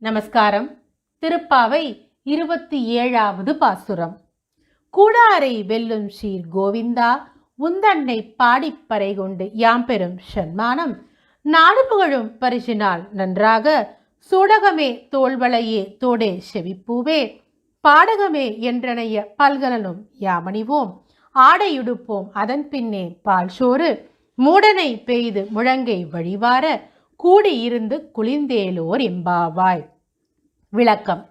நமஸ்காரம். திருப்பாவை இருபத்தி ஏழாவது பாசுரம். கூடாரை வெல்லும் ஷீர் கோவிந்தா உந்தன்னை பாடிப்பறை கொண்டு யாம் பெறும் சன்மானம். நாடு புகழும் பரிசினால் நன்றாக சூடகமே தோல்வளையே தோடே செவிப்பூவே. பாடகமே என்றனைய பல்கலனும் யாமணிவோம். ஆடையுடுப்போம் அதன் பின்னே பால் சோறு. மூடனை பெய்து முழங்கை வழிவார கூடியிருந்து குளிர்ந்தேலோர் எம்பாவாய் விளக்கம்.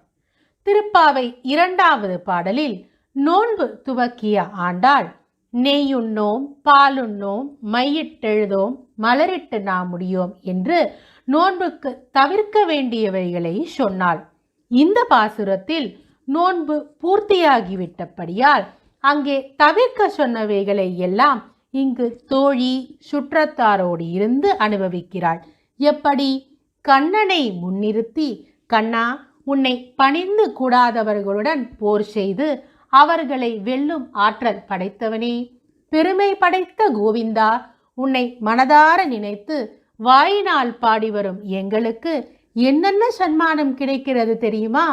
திருப்பாவை இரண்டாவது பாடலில் நோன்பு துவக்கிய ஆண்டாள் நெய்யுண்ணோம் பாலுண்ணோம் மையிட்டெழுதோம் மலரிட்டு நாம் முடியோம் என்று நோன்புக்கு தவிர்க்க வேண்டியவைகளை சொன்னாள். இந்த பாசுரத்தில் நோன்பு பூர்த்தியாகிவிட்டபடியால் அங்கே தவிர்க்க சொன்னவைகளை எல்லாம் இங்கு தோழி சுற்றத்தாரோடு இருந்து அனுபவிக்கிறாள். எப்படி? கண்ணனை முன்னிறுத்தி கண்ணா உன்னை பணிந்து கூடாதவர்களுடன் போர் செய்து அவர்களை வெல்லும் ஆற்றல் படைத்தவனே. பெருமை படைத்த கோவிந்தா உன்னை மனதார நினைத்து வாயினால் பாடி வரும் எங்களுக்கு என்னென்ன சன்மானம் கிடைக்கிறது தெரியுமா?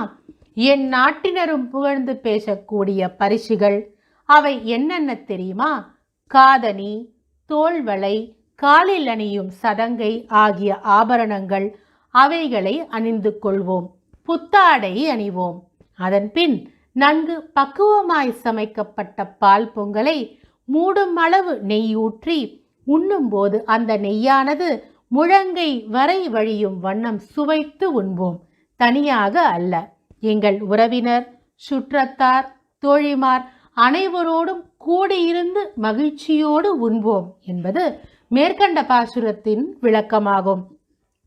என் நாட்டினரும் புகழ்ந்து பேசக்கூடிய பரிசுகள் அவை என்னென்ன தெரியுமா? காதணி தோள்வளை காலில் அணியும் சதங்கை ஆகிய ஆபரணங்கள் அவைகளை அணிந்து கொள்வோம். புத்தாடை அணிவோம். அதன்பின் நன்கு பக்குவமாய் சமைக்கப்பட்ட பால் பொங்கலை மூடும் அளவு நெய் ஊற்றி உண்ணும்போது அந்த நெய்யானது முழங்கை வரை வழியும் வண்ணம் சுவைத்து உண்போம். தனியாக அல்ல. எங்கள் உறவினர் சுற்றத்தார் தோழிமார் அனைவரோடும் கூடியிருந்து மகிழ்ச்சியோடு உண்போம் என்பது மேற்கண்ட பாசுரத்தின் விளக்கமாகும்.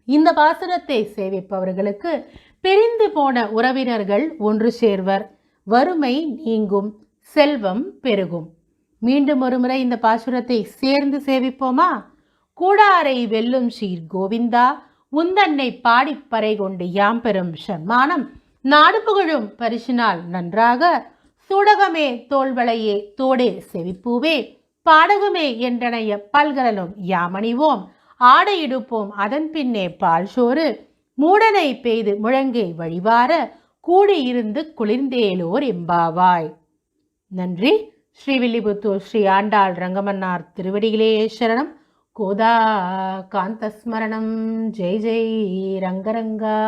இந்த பாசுரத்தை சேவிப்பவர்களுக்கு பிரிந்து போன உறவினர்கள் ஒன்று சேர்வர். வறுமை நீங்கும் செல்வம் பெருகும். மீண்டும் ஒருமுறை இந்த பாசுரத்தை சேர்ந்து சேவிப்போமா? கூடாரை வெல்லும் சீர் கோவிந்தா உந்தன்னை பாடிப்பறை கொண்டு யாம் பெறும் சன்மானம். நாடு புகழும் பரிசினால் நன்றாக சூடகமே தோல்வளையே தோடே செவிப்பூவே. பாடகமே என்றனைய பல்கலனும் யாமணிவோம். ஆடையிடுப்போம் அதன் பின்னே பால் சோறு. மூடனை பெய்து முழங்கை வழிவார. கூடியிருந்து குளிர்ந்தேலோர் எம்பாவாய். நன்றி. ஸ்ரீவில்லிபுத்தூர் ஸ்ரீ ஆண்டாள் ரங்கமன்னார் திருவடிகளே சரணம். கோதா காந்தஸ்மரணம். ஜெய் ஜெய் ரங்கரங்கா.